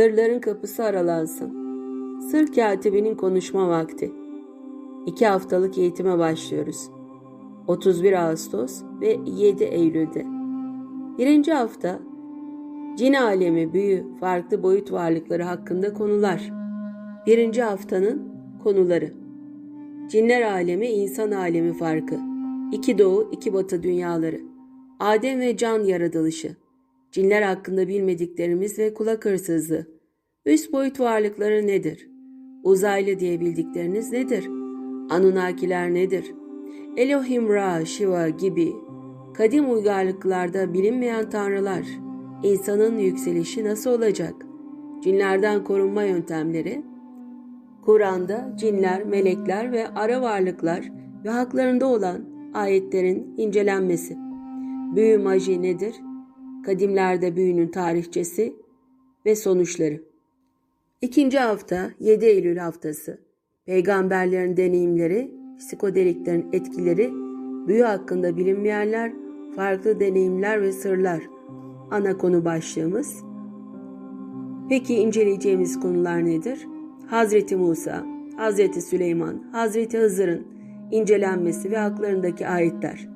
Sırların kapısı aralansın. Sır katibinin konuşma vakti. İki haftalık eğitime başlıyoruz. 31 Ağustos ve 7 Eylül'de. Birinci hafta cin alemi, büyü, farklı boyut varlıkları hakkında konular. Birinci haftanın konuları. Cinler alemi, insan alemi farkı. İki doğu, iki batı dünyaları. Adem ve can yaratılışı. Cinler hakkında bilmediklerimiz ve kulak hırsızlığı. Üst boyut varlıkları nedir? Uzaylı diye bildikleriniz nedir? Anunnakiler nedir? Elohim Ra, Shiva gibi kadim uygarlıklarda bilinmeyen tanrılar. İnsanın yükselişi nasıl olacak? Cinlerden korunma yöntemleri. Kur'an'da cinler, melekler ve ara varlıklar ve haklarında olan ayetlerin incelenmesi. Büyü maji nedir? Kadimlerde büyünün tarihçesi ve sonuçları. İkinci hafta 7 Eylül haftası. Peygamberlerin deneyimleri, psikodeliklerin etkileri, büyü hakkında bilinmeyenler, farklı deneyimler ve sırlar. Ana konu başlığımız. Peki inceleyeceğimiz konular nedir? Hazreti Musa, Hazreti Süleyman, Hazreti Hızır'ın incelenmesi ve haklarındaki ayetler.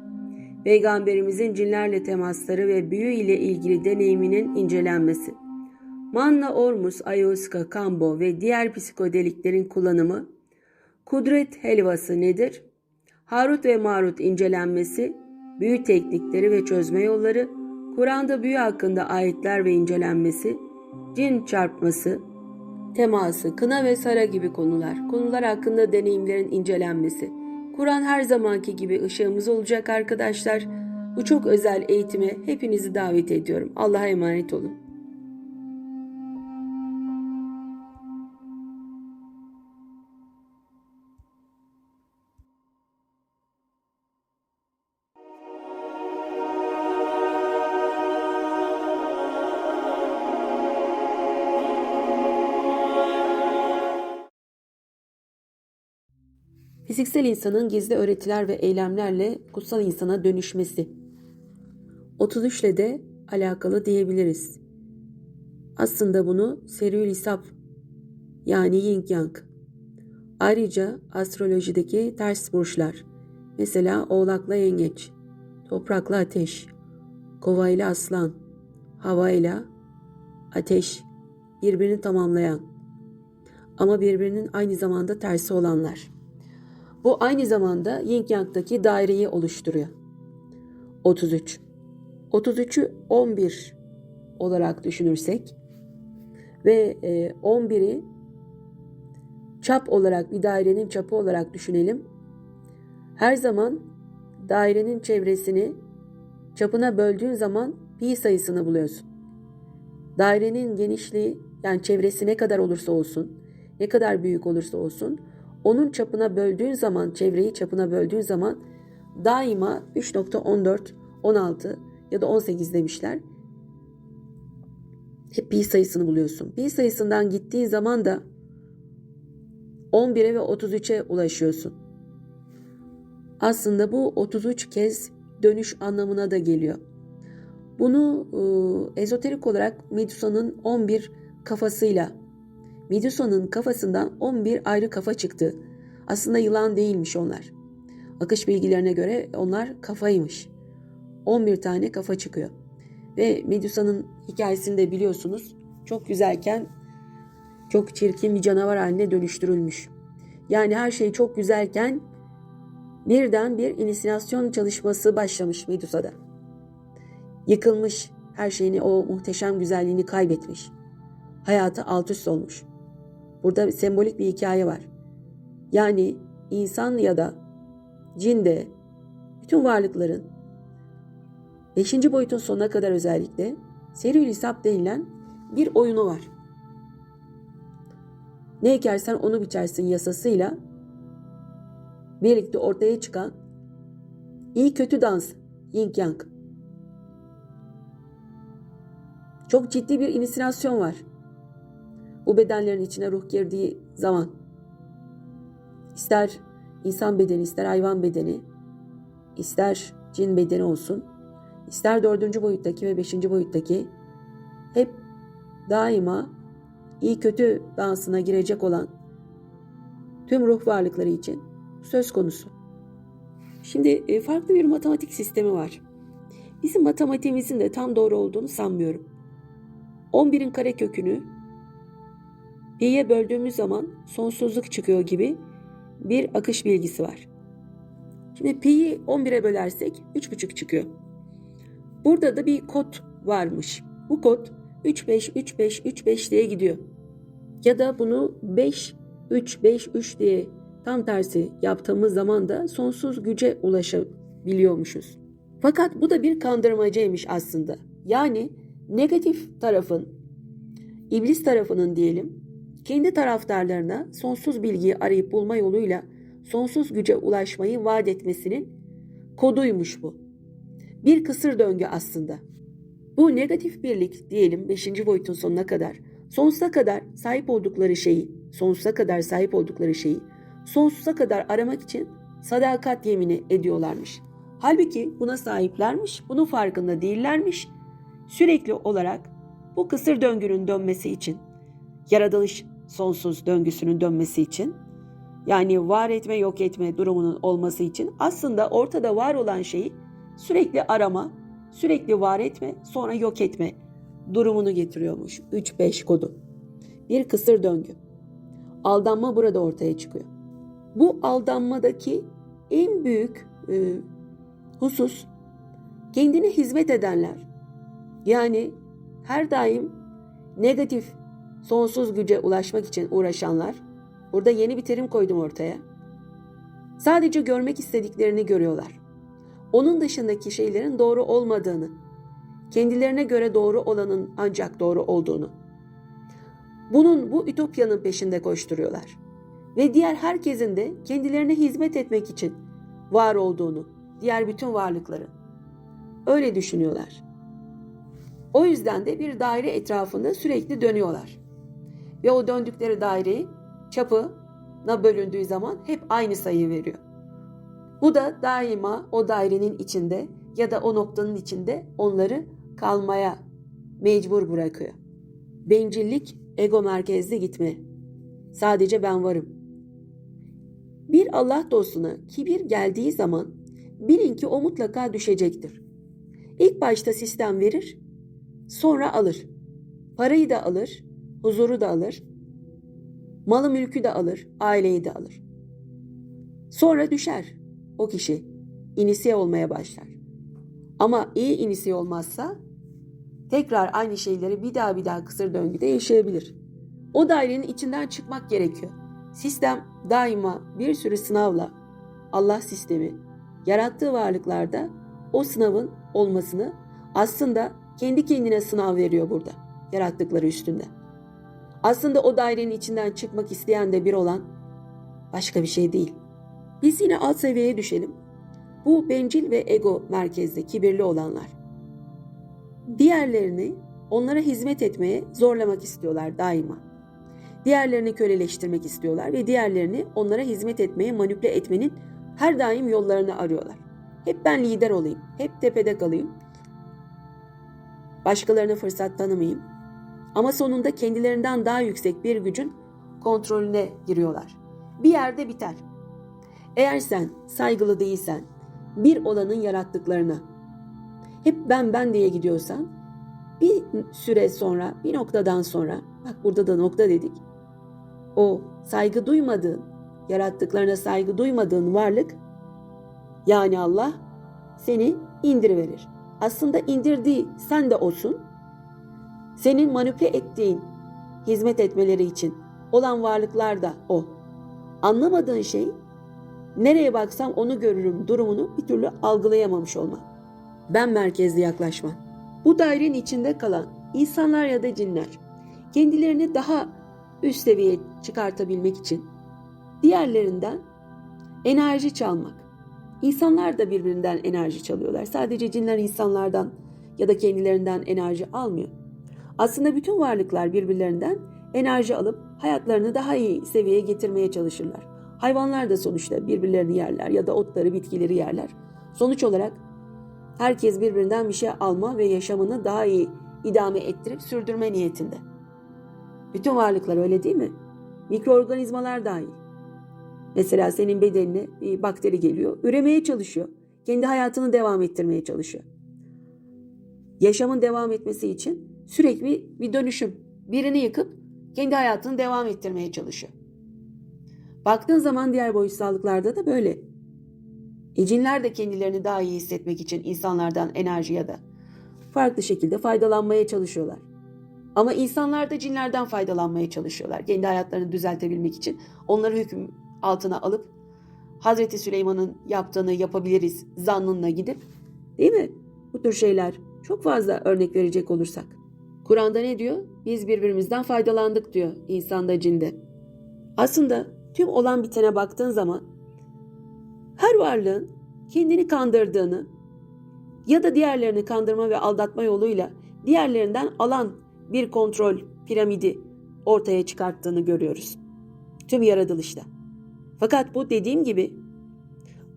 Peygamberimizin cinlerle temasları ve büyü ile ilgili deneyiminin incelenmesi. Manna Ormus, Ayahuasca, Kambo ve diğer psikodeliklerin kullanımı, kudret helvası nedir? Harut ve Marut incelenmesi, büyü teknikleri ve çözme yolları, Kur'an'da büyü hakkında ayetler ve incelenmesi, cin çarpması, teması, kına ve sara gibi konular, konular hakkında deneyimlerin incelenmesi. Kur'an her zamanki gibi ışığımız olacak arkadaşlar. Bu çok özel eğitime hepinizi davet ediyorum. Allah'a emanet olun. Fiziksel insanın gizli öğretiler ve eylemlerle kutsal insana dönüşmesi. 33 ile de alakalı diyebiliriz. Aslında bunu serüyül hesap yani yin yang. Ayrıca astrolojideki ters burçlar. Mesela oğlakla yengeç, toprakla ateş, kova ile aslan, hava ile ateş birbirini tamamlayan ama birbirinin aynı zamanda tersi olanlar. Bu aynı zamanda Yin Yang'daki daireyi oluşturuyor. 33. 33'ü 11 olarak düşünürsek ve 11'i çap olarak bir dairenin çapı olarak düşünelim. Her zaman dairenin çevresini çapına böldüğün zaman pi sayısını buluyorsun. Dairenin genişliği yani çevresi ne kadar olursa olsun, ne kadar büyük olursa olsun onun çapına böldüğün zaman, çevreyi çapına böldüğün zaman daima 3.14, 16 ya da 18 demişler. Hep pi sayısını buluyorsun. Pi sayısından gittiğin zaman da 11'e ve 33'e ulaşıyorsun. Aslında bu 33 kez dönüş anlamına da geliyor. Bunu e, ezoterik olarak Medusa'nın 11 kafasıyla Medusa'nın kafasından 11 ayrı kafa çıktı. Aslında yılan değilmiş onlar. Akış bilgilerine göre onlar kafaymış. 11 tane kafa çıkıyor. Ve Medusa'nın hikayesini de biliyorsunuz. Çok güzelken çok çirkin bir canavar haline dönüştürülmüş. Yani her şey çok güzelken birden bir inisyasyon çalışması başlamış Medusa'da. Yıkılmış, her şeyini o muhteşem güzelliğini kaybetmiş. Hayatı alt üst olmuş. Burada sembolik bir hikaye var. Yani insan ya da cin de bütün varlıkların beşinci boyutun sonuna kadar özellikle serül hesap denilen bir oyunu var. Ne ekersen onu biçersin yasasıyla birlikte ortaya çıkan iyi kötü dans yin yang. Çok ciddi bir inisiyasyon var. Bu bedenlerin içine ruh girdiği zaman ister insan bedeni, ister hayvan bedeni, ister cin bedeni olsun, ister dördüncü boyuttaki ve beşinci boyuttaki hep daima iyi kötü dansına girecek olan tüm ruh varlıkları için söz konusu. Şimdi e, farklı bir matematik sistemi var. Bizim matematiğimizin de tam doğru olduğunu sanmıyorum. 11'in karekökünü pi'ye böldüğümüz zaman sonsuzluk çıkıyor gibi bir akış bilgisi var. Şimdi pi'yi 11'e bölersek 3,5 çıkıyor. Burada da bir kod varmış. Bu kod 3 5 3 5 3 5 diye gidiyor. Ya da bunu 5 3 5 3 diye tam tersi yaptığımız zaman da sonsuz güce ulaşabiliyormuşuz. Fakat bu da bir kandırmacaymış aslında. Yani negatif tarafın, iblis tarafının diyelim, kendi taraftarlarına sonsuz bilgiyi arayıp bulma yoluyla sonsuz güce ulaşmayı vaat etmesinin koduymuş bu. Bir kısır döngü aslında. Bu negatif birlik diyelim 5. boyutun sonuna kadar, sonsuza kadar sahip oldukları şeyi, sonsuza kadar sahip oldukları şeyi, sonsuza kadar aramak için sadakat yemini ediyorlarmış. Halbuki buna sahiplermiş, bunun farkında değillermiş. Sürekli olarak bu kısır döngünün dönmesi için, yaratılış sonsuz döngüsünün dönmesi için, yani var etme yok etme durumunun olması için aslında ortada var olan şeyi sürekli arama, sürekli var etme, sonra yok etme durumunu getiriyormuş 3-5 kodu. Bir kısır döngü. Aldanma burada ortaya çıkıyor. Bu aldanmadaki en büyük e, husus kendine hizmet edenler. Yani her daim negatif sonsuz güce ulaşmak için uğraşanlar. Burada yeni bir terim koydum ortaya. Sadece görmek istediklerini görüyorlar. Onun dışındaki şeylerin doğru olmadığını, kendilerine göre doğru olanın ancak doğru olduğunu. Bunun bu ütopyanın peşinde koşturuyorlar. Ve diğer herkesin de kendilerine hizmet etmek için var olduğunu, diğer bütün varlıkların. Öyle düşünüyorlar. O yüzden de bir daire etrafında sürekli dönüyorlar. Ve o döndükleri daireyi çapına bölündüğü zaman hep aynı sayı veriyor. Bu da daima o dairenin içinde ya da o noktanın içinde onları kalmaya mecbur bırakıyor. Bencillik, ego merkezli gitme. Sadece ben varım. Bir Allah dostuna kibir geldiği zaman bilin ki o mutlaka düşecektir. İlk başta sistem verir, sonra alır. Parayı da alır, huzuru da alır, malı mülkü de alır, aileyi de alır. Sonra düşer o kişi, inisiye olmaya başlar. Ama iyi inisiye olmazsa tekrar aynı şeyleri bir daha bir daha kısır döngüde yaşayabilir. O dairenin içinden çıkmak gerekiyor. Sistem daima bir sürü sınavla Allah sistemi yarattığı varlıklarda o sınavın olmasını aslında kendi kendine sınav veriyor burada yarattıkları üstünde. Aslında o dairenin içinden çıkmak isteyen de bir olan başka bir şey değil. Biz yine alt seviyeye düşelim. Bu bencil ve ego merkezde kibirli olanlar. Diğerlerini onlara hizmet etmeye zorlamak istiyorlar daima. Diğerlerini köleleştirmek istiyorlar ve diğerlerini onlara hizmet etmeye manipüle etmenin her daim yollarını arıyorlar. Hep ben lider olayım, hep tepede kalayım. Başkalarına fırsat tanımayayım. Ama sonunda kendilerinden daha yüksek bir gücün kontrolüne giriyorlar. Bir yerde biter. Eğer sen saygılı değilsen, bir olanın yarattıklarına hep ben ben diye gidiyorsan bir süre sonra, bir noktadan sonra, bak burada da nokta dedik. O saygı duymadığın, yarattıklarına saygı duymadığın varlık yani Allah seni indiriverir. Aslında indirdiği sen de olsun. Senin manipüle ettiğin hizmet etmeleri için olan varlıklar da o. Anlamadığın şey nereye baksam onu görürüm durumunu bir türlü algılayamamış olma. Ben merkezli yaklaşma. Bu dairenin içinde kalan insanlar ya da cinler kendilerini daha üst seviyeye çıkartabilmek için diğerlerinden enerji çalmak. İnsanlar da birbirinden enerji çalıyorlar. Sadece cinler insanlardan ya da kendilerinden enerji almıyor. Aslında bütün varlıklar birbirlerinden enerji alıp hayatlarını daha iyi seviyeye getirmeye çalışırlar. Hayvanlar da sonuçta birbirlerini yerler ya da otları, bitkileri yerler. Sonuç olarak herkes birbirinden bir şey alma ve yaşamını daha iyi idame ettirip sürdürme niyetinde. Bütün varlıklar öyle değil mi? Mikroorganizmalar dahil. Mesela senin bedenine bir bakteri geliyor, üremeye çalışıyor. Kendi hayatını devam ettirmeye çalışıyor. Yaşamın devam etmesi için sürekli bir dönüşüm. Birini yıkıp kendi hayatını devam ettirmeye çalışıyor. Baktığın zaman diğer boyutsallıklarda da böyle. E cinler de kendilerini daha iyi hissetmek için insanlardan enerji ya da farklı şekilde faydalanmaya çalışıyorlar. Ama insanlar da cinlerden faydalanmaya çalışıyorlar. Kendi hayatlarını düzeltebilmek için onları hüküm altına alıp Hazreti Süleyman'ın yaptığını yapabiliriz zannınla gidip değil mi? Bu tür şeyler çok fazla örnek verecek olursak. Kur'an'da ne diyor? Biz birbirimizden faydalandık diyor insanda cinde. Aslında tüm olan bitene baktığın zaman her varlığın kendini kandırdığını ya da diğerlerini kandırma ve aldatma yoluyla diğerlerinden alan bir kontrol piramidi ortaya çıkarttığını görüyoruz. Tüm yaratılışta. Fakat bu dediğim gibi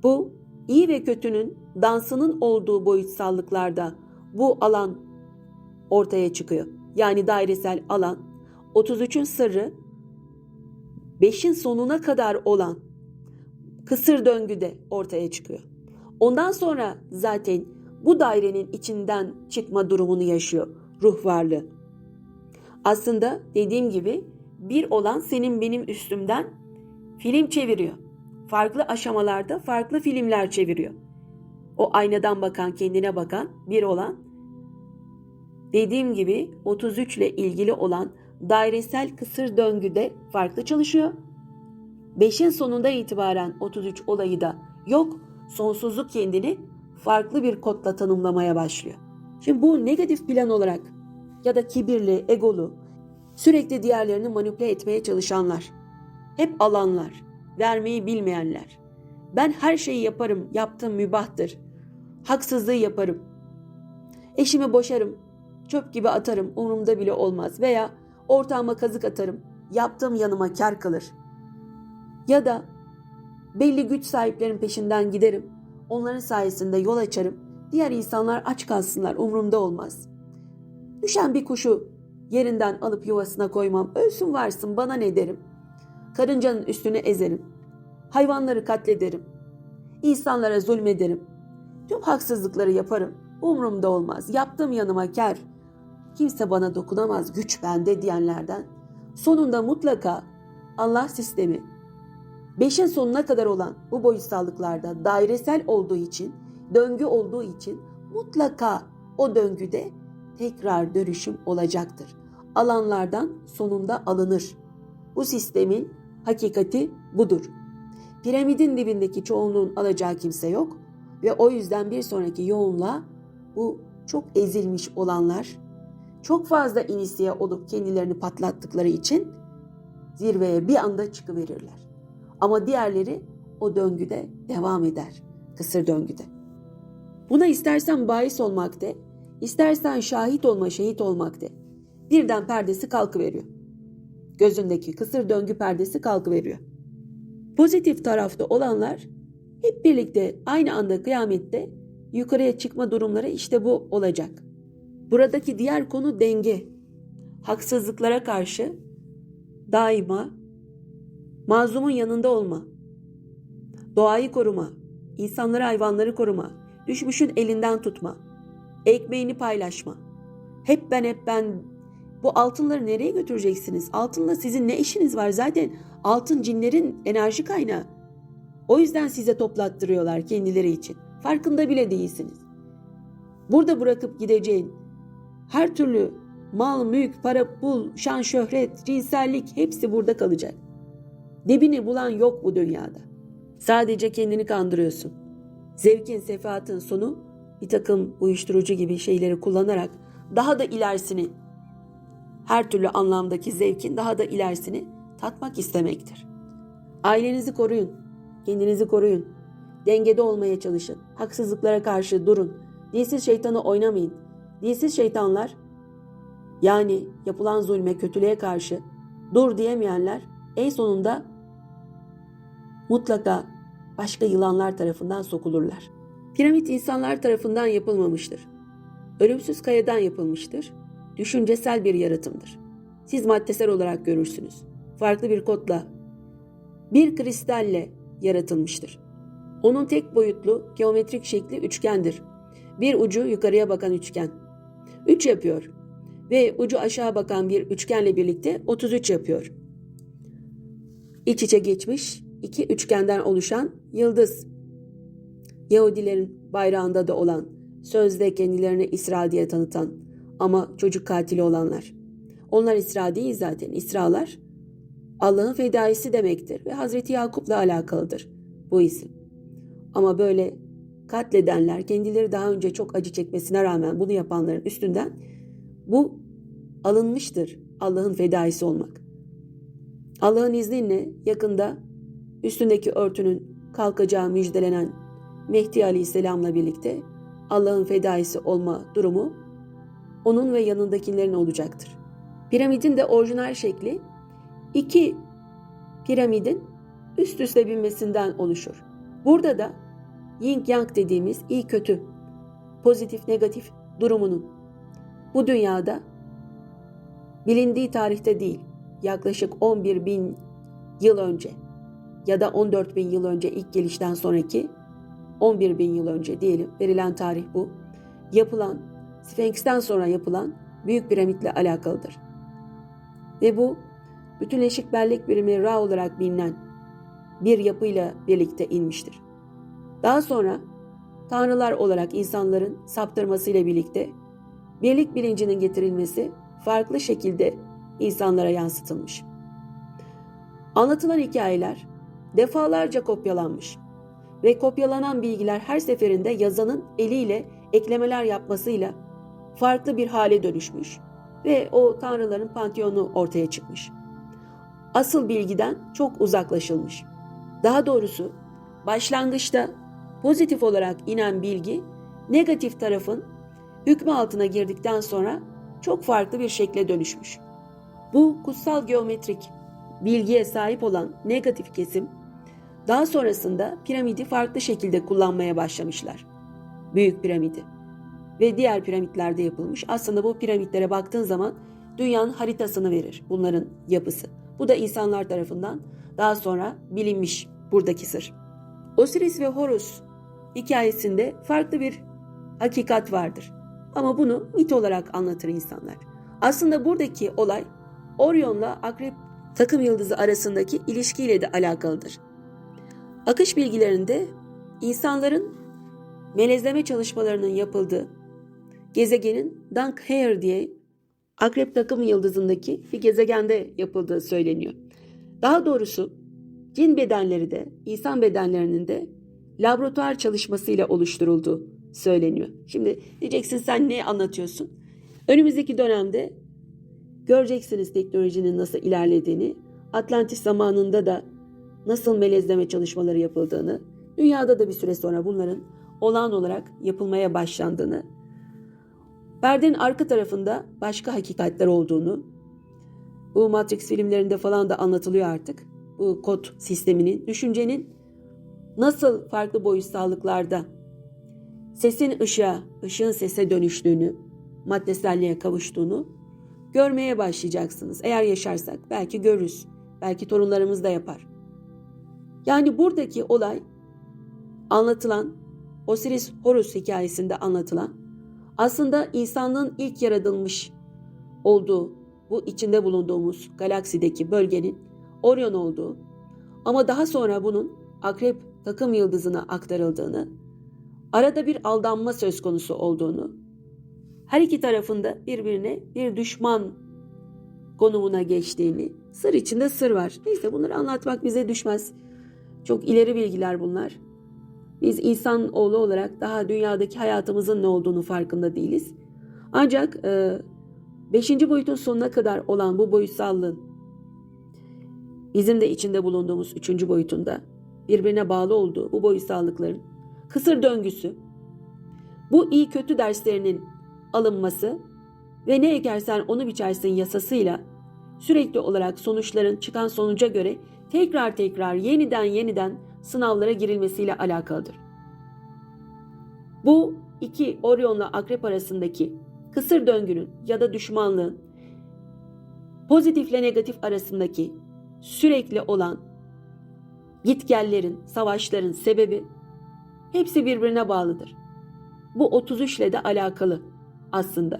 bu iyi ve kötünün dansının olduğu boyutsallıklarda bu alan ortaya çıkıyor. Yani dairesel alan 33'ün sırrı 5'in sonuna kadar olan kısır döngüde ortaya çıkıyor. Ondan sonra zaten bu dairenin içinden çıkma durumunu yaşıyor ruh varlığı. Aslında dediğim gibi bir olan senin benim üstümden film çeviriyor. Farklı aşamalarda farklı filmler çeviriyor. O aynadan bakan, kendine bakan bir olan dediğim gibi 33 ile ilgili olan dairesel kısır döngüde farklı çalışıyor. 5'in sonunda itibaren 33 olayı da yok. Sonsuzluk kendini farklı bir kodla tanımlamaya başlıyor. Şimdi bu negatif plan olarak ya da kibirli, egolu, sürekli diğerlerini manipüle etmeye çalışanlar, hep alanlar, vermeyi bilmeyenler. Ben her şeyi yaparım, yaptığım mübahtır. Haksızlığı yaparım. Eşimi boşarım, çöp gibi atarım, umurumda bile olmaz. Veya ortağıma kazık atarım, yaptığım yanıma kar kalır. Ya da belli güç sahiplerin peşinden giderim, onların sayesinde yol açarım. Diğer insanlar aç kalsınlar, umurumda olmaz. Düşen bir kuşu yerinden alıp yuvasına koymam, ölsün varsın bana ne derim. Karıncanın üstüne ezerim. Hayvanları katlederim. İnsanlara zulmederim. Tüm haksızlıkları yaparım. Umurumda olmaz. Yaptığım yanıma kar. Kimse bana dokunamaz. Güç bende diyenlerden. Sonunda mutlaka Allah sistemi beşin sonuna kadar olan bu boyutsallıklarda dairesel olduğu için, döngü olduğu için mutlaka o döngüde tekrar dönüşüm olacaktır. Alanlardan sonunda alınır. Bu sistemin hakikati budur. Piramidin dibindeki çoğunluğun alacağı kimse yok ve o yüzden bir sonraki yoğunluğa bu çok ezilmiş olanlar çok fazla inisiye olup kendilerini patlattıkları için zirveye bir anda çıkıverirler. Ama diğerleri o döngüde devam eder. Kısır döngüde. Buna istersen bahis olmak de, istersen şahit olma, şehit olmak de. Birden perdesi kalkıveriyor. Gözündeki kısır döngü perdesi kalkıveriyor. Pozitif tarafta olanlar hep birlikte aynı anda kıyamette yukarıya çıkma durumları işte bu olacak. Buradaki diğer konu denge. Haksızlıklara karşı daima mazlumun yanında olma. Doğayı koruma, insanları hayvanları koruma, düşmüşün elinden tutma, ekmeğini paylaşma. Hep ben hep ben bu altınları nereye götüreceksiniz? Altınla sizin ne işiniz var? Zaten altın cinlerin enerji kaynağı. O yüzden size toplattırıyorlar kendileri için. Farkında bile değilsiniz. Burada bırakıp gideceğin her türlü mal, mülk, para, pul, şan, şöhret, cinsellik hepsi burada kalacak. Dibini bulan yok bu dünyada. Sadece kendini kandırıyorsun. Zevkin, sefaatın sonu bir takım uyuşturucu gibi şeyleri kullanarak daha da ilerisini her türlü anlamdaki zevkin daha da ilerisini tatmak istemektir. Ailenizi koruyun, kendinizi koruyun, dengede olmaya çalışın, haksızlıklara karşı durun, dilsiz şeytanı oynamayın. Dilsiz şeytanlar yani yapılan zulme, kötülüğe karşı dur diyemeyenler en sonunda mutlaka başka yılanlar tarafından sokulurlar. Piramit insanlar tarafından yapılmamıştır. Ölümsüz kayadan yapılmıştır düşüncesel bir yaratımdır. siz maddesel olarak görürsünüz. Farklı bir kodla, bir kristalle yaratılmıştır. Onun tek boyutlu geometrik şekli üçgendir. Bir ucu yukarıya bakan üçgen. 3 yapıyor ve ucu aşağı bakan bir üçgenle birlikte 33 yapıyor. İç içe geçmiş iki üçgenden oluşan yıldız. Yahudilerin bayrağında da olan, sözde kendilerini İsra diye tanıtan ama çocuk katili olanlar. Onlar İsra değil zaten. İsralar Allah'ın fedaisi demektir ve Hazreti Yakup'la alakalıdır bu isim. Ama böyle katledenler kendileri daha önce çok acı çekmesine rağmen bunu yapanların üstünden bu alınmıştır Allah'ın fedaisi olmak. Allah'ın izniyle yakında üstündeki örtünün kalkacağı müjdelenen Mehdi Aleyhisselam'la birlikte Allah'ın fedaisi olma durumu onun ve yanındakilerin olacaktır. Piramidin de orijinal şekli iki piramidin üst üste binmesinden oluşur. Burada da yin yang dediğimiz iyi kötü, pozitif negatif durumunun bu dünyada bilindiği tarihte değil, yaklaşık 11 bin yıl önce ya da 14 bin yıl önce ilk gelişten sonraki 11 bin yıl önce diyelim verilen tarih bu. Yapılan, Sphinx'ten sonra yapılan büyük piramitle alakalıdır. Ve bu bütünleşik bellek birimi Ra olarak bilinen bir yapıyla birlikte inmiştir. Daha sonra tanrılar olarak insanların saptırmasıyla birlikte birlik bilincinin getirilmesi farklı şekilde insanlara yansıtılmış. Anlatılan hikayeler defalarca kopyalanmış ve kopyalanan bilgiler her seferinde yazanın eliyle eklemeler yapmasıyla farklı bir hale dönüşmüş ve o tanrıların pantiyonu ortaya çıkmış. Asıl bilgiden çok uzaklaşılmış. Daha doğrusu başlangıçta pozitif olarak inen bilgi negatif tarafın hükmü altına girdikten sonra çok farklı bir şekle dönüşmüş. Bu kutsal geometrik bilgiye sahip olan negatif kesim daha sonrasında piramidi farklı şekilde kullanmaya başlamışlar. Büyük piramidi ve diğer piramitlerde yapılmış. Aslında bu piramitlere baktığın zaman dünyanın haritasını verir bunların yapısı. Bu da insanlar tarafından daha sonra bilinmiş buradaki sır. Osiris ve Horus hikayesinde farklı bir hakikat vardır. Ama bunu mit olarak anlatır insanlar. Aslında buradaki olay Orion'la Akrep takım yıldızı arasındaki ilişkiyle de alakalıdır. Akış bilgilerinde insanların melezleme çalışmalarının yapıldığı gezegenin Dankhair diye Akrep takım yıldızındaki bir gezegende yapıldığı söyleniyor. Daha doğrusu cin bedenleri de insan bedenlerinin de laboratuvar çalışmasıyla oluşturulduğu söyleniyor. Şimdi diyeceksin sen ne anlatıyorsun? Önümüzdeki dönemde göreceksiniz teknolojinin nasıl ilerlediğini. Atlantis zamanında da nasıl melezleme çalışmaları yapıldığını, dünyada da bir süre sonra bunların olağan olarak yapılmaya başlandığını, perdenin arka tarafında başka hakikatler olduğunu, bu Matrix filmlerinde falan da anlatılıyor artık. Bu kod sisteminin, düşüncenin nasıl farklı boyutsallıklarda sesin ışığa, ışığın sese dönüştüğünü, maddeselliğe kavuştuğunu görmeye başlayacaksınız. Eğer yaşarsak belki görürüz. Belki torunlarımız da yapar. Yani buradaki olay anlatılan Osiris Horus hikayesinde anlatılan aslında insanlığın ilk yaratılmış olduğu bu içinde bulunduğumuz galaksideki bölgenin Orion olduğu ama daha sonra bunun Akrep takım yıldızına aktarıldığını, arada bir aldanma söz konusu olduğunu, her iki tarafında birbirine bir düşman konumuna geçtiğini, sır içinde sır var. Neyse bunları anlatmak bize düşmez. Çok ileri bilgiler bunlar. Biz insan oğlu olarak daha dünyadaki hayatımızın ne olduğunu farkında değiliz. Ancak e, beşinci boyutun sonuna kadar olan bu boyutsallığın bizim de içinde bulunduğumuz üçüncü boyutunda birbirine bağlı olduğu bu boyutsallıkların kısır döngüsü, bu iyi kötü derslerinin alınması ve ne ekersen onu biçersin yasasıyla sürekli olarak sonuçların çıkan sonuca göre tekrar tekrar yeniden yeniden sınavlara girilmesiyle alakalıdır. Bu iki Orion'la Akrep arasındaki kısır döngünün ya da düşmanlığın pozitifle negatif arasındaki sürekli olan gitgellerin, savaşların sebebi hepsi birbirine bağlıdır. Bu 33 ile de alakalı aslında.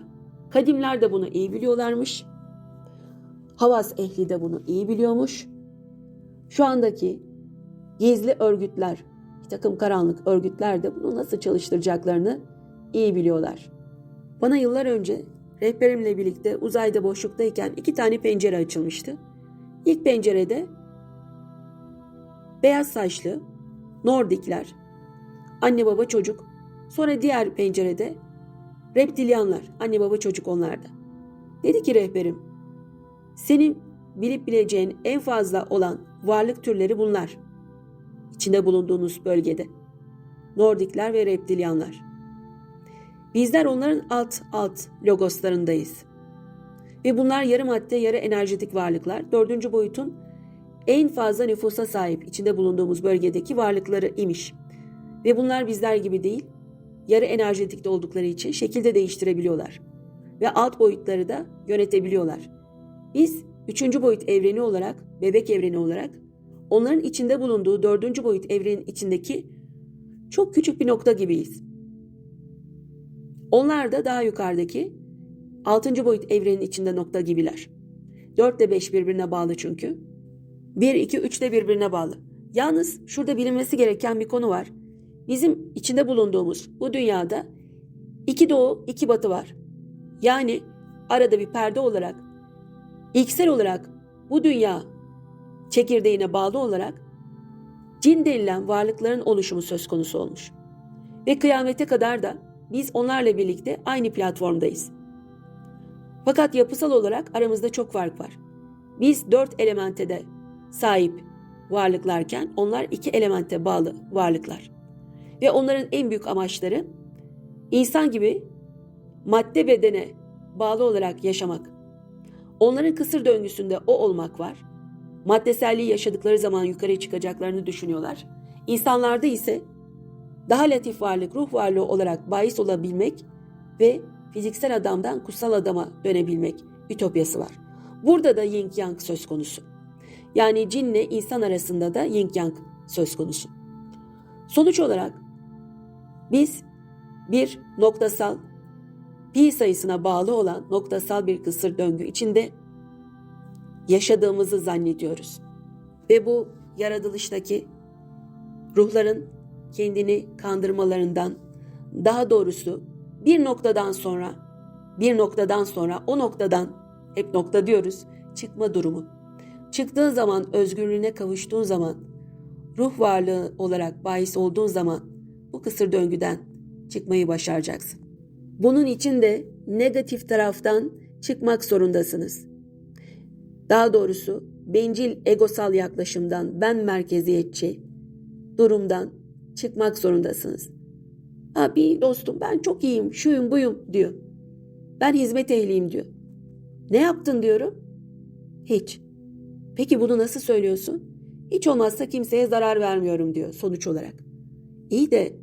Kadimler de bunu iyi biliyorlarmış. Havas ehli de bunu iyi biliyormuş. Şu andaki gizli örgütler, bir takım karanlık örgütler de bunu nasıl çalıştıracaklarını iyi biliyorlar. Bana yıllar önce rehberimle birlikte uzayda boşluktayken iki tane pencere açılmıştı. İlk pencerede beyaz saçlı Nordikler, anne baba çocuk. Sonra diğer pencerede reptilyanlar, anne baba çocuk onlarda. Dedi ki rehberim, senin bilip bileceğin en fazla olan varlık türleri bunlar. İçinde bulunduğunuz bölgede. Nordikler ve reptilyanlar. Bizler onların alt alt logoslarındayız. Ve bunlar yarı madde yarı enerjetik varlıklar. Dördüncü boyutun en fazla nüfusa sahip içinde bulunduğumuz bölgedeki varlıkları imiş. Ve bunlar bizler gibi değil, yarı enerjetikte oldukları için şekilde değiştirebiliyorlar. Ve alt boyutları da yönetebiliyorlar. Biz üçüncü boyut evreni olarak, bebek evreni olarak onların içinde bulunduğu dördüncü boyut evrenin içindeki çok küçük bir nokta gibiyiz. Onlar da daha yukarıdaki altıncı boyut evrenin içinde nokta gibiler. 4 ile 5 birbirine bağlı çünkü. 1, 2, 3 de birbirine bağlı. Yalnız şurada bilinmesi gereken bir konu var. Bizim içinde bulunduğumuz bu dünyada iki doğu, iki batı var. Yani arada bir perde olarak, ilksel olarak bu dünya çekirdeğine bağlı olarak cin denilen varlıkların oluşumu söz konusu olmuş. Ve kıyamete kadar da biz onlarla birlikte aynı platformdayız. Fakat yapısal olarak aramızda çok fark var. Biz dört elemente de sahip varlıklarken onlar iki elemente bağlı varlıklar. Ve onların en büyük amaçları insan gibi madde bedene bağlı olarak yaşamak. Onların kısır döngüsünde o olmak var. Maddeselliği yaşadıkları zaman yukarı çıkacaklarını düşünüyorlar. İnsanlarda ise daha latif varlık, ruh varlığı olarak bahis olabilmek ve fiziksel adamdan kutsal adama dönebilmek ütopyası var. Burada da yin yang söz konusu. Yani cinle insan arasında da yin yang söz konusu. Sonuç olarak biz bir noktasal pi sayısına bağlı olan noktasal bir kısır döngü içinde yaşadığımızı zannediyoruz. Ve bu yaratılıştaki ruhların kendini kandırmalarından daha doğrusu bir noktadan sonra bir noktadan sonra o noktadan hep nokta diyoruz çıkma durumu. Çıktığın zaman özgürlüğüne kavuştuğun zaman ruh varlığı olarak bahis olduğun zaman bu kısır döngüden çıkmayı başaracaksın. Bunun için de negatif taraftan çıkmak zorundasınız. Daha doğrusu bencil egosal yaklaşımdan ben merkeziyetçi durumdan çıkmak zorundasınız. Abi dostum ben çok iyiyim, şuyum buyum diyor. Ben hizmet ehliyim diyor. Ne yaptın diyorum? Hiç. Peki bunu nasıl söylüyorsun? Hiç olmazsa kimseye zarar vermiyorum diyor sonuç olarak. İyi de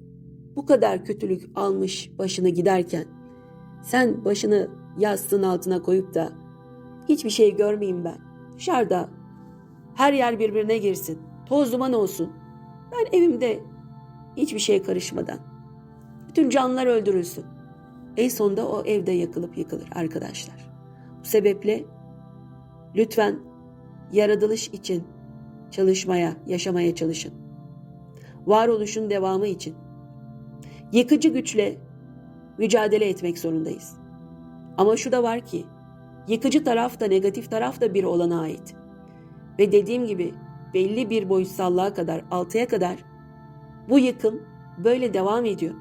bu kadar kötülük almış başını giderken sen başını yastığın altına koyup da hiçbir şey görmeyeyim ben. Dışarıda her yer birbirine girsin. Toz duman olsun. Ben evimde hiçbir şey karışmadan. Bütün canlılar öldürülsün. En sonunda o evde yakılıp yıkılır arkadaşlar. Bu sebeple lütfen yaratılış için çalışmaya, yaşamaya çalışın. Varoluşun devamı için. Yıkıcı güçle mücadele etmek zorundayız. Ama şu da var ki, yıkıcı taraf da negatif taraf da bir olana ait. Ve dediğim gibi belli bir boyutsallığa kadar, altıya kadar bu yıkım böyle devam ediyor.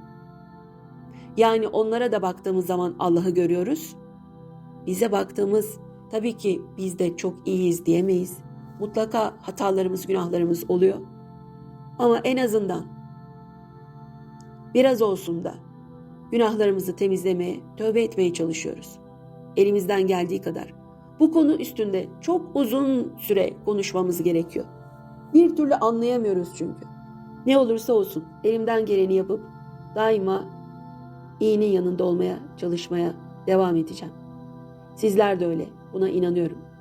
Yani onlara da baktığımız zaman Allah'ı görüyoruz. Bize baktığımız tabii ki biz de çok iyiyiz diyemeyiz. Mutlaka hatalarımız, günahlarımız oluyor. Ama en azından biraz olsun da günahlarımızı temizlemeye, tövbe etmeye çalışıyoruz. Elimizden geldiği kadar. Bu konu üstünde çok uzun süre konuşmamız gerekiyor. Bir türlü anlayamıyoruz çünkü. Ne olursa olsun elimden geleni yapıp daima iyinin yanında olmaya, çalışmaya devam edeceğim. Sizler de öyle. Buna inanıyorum.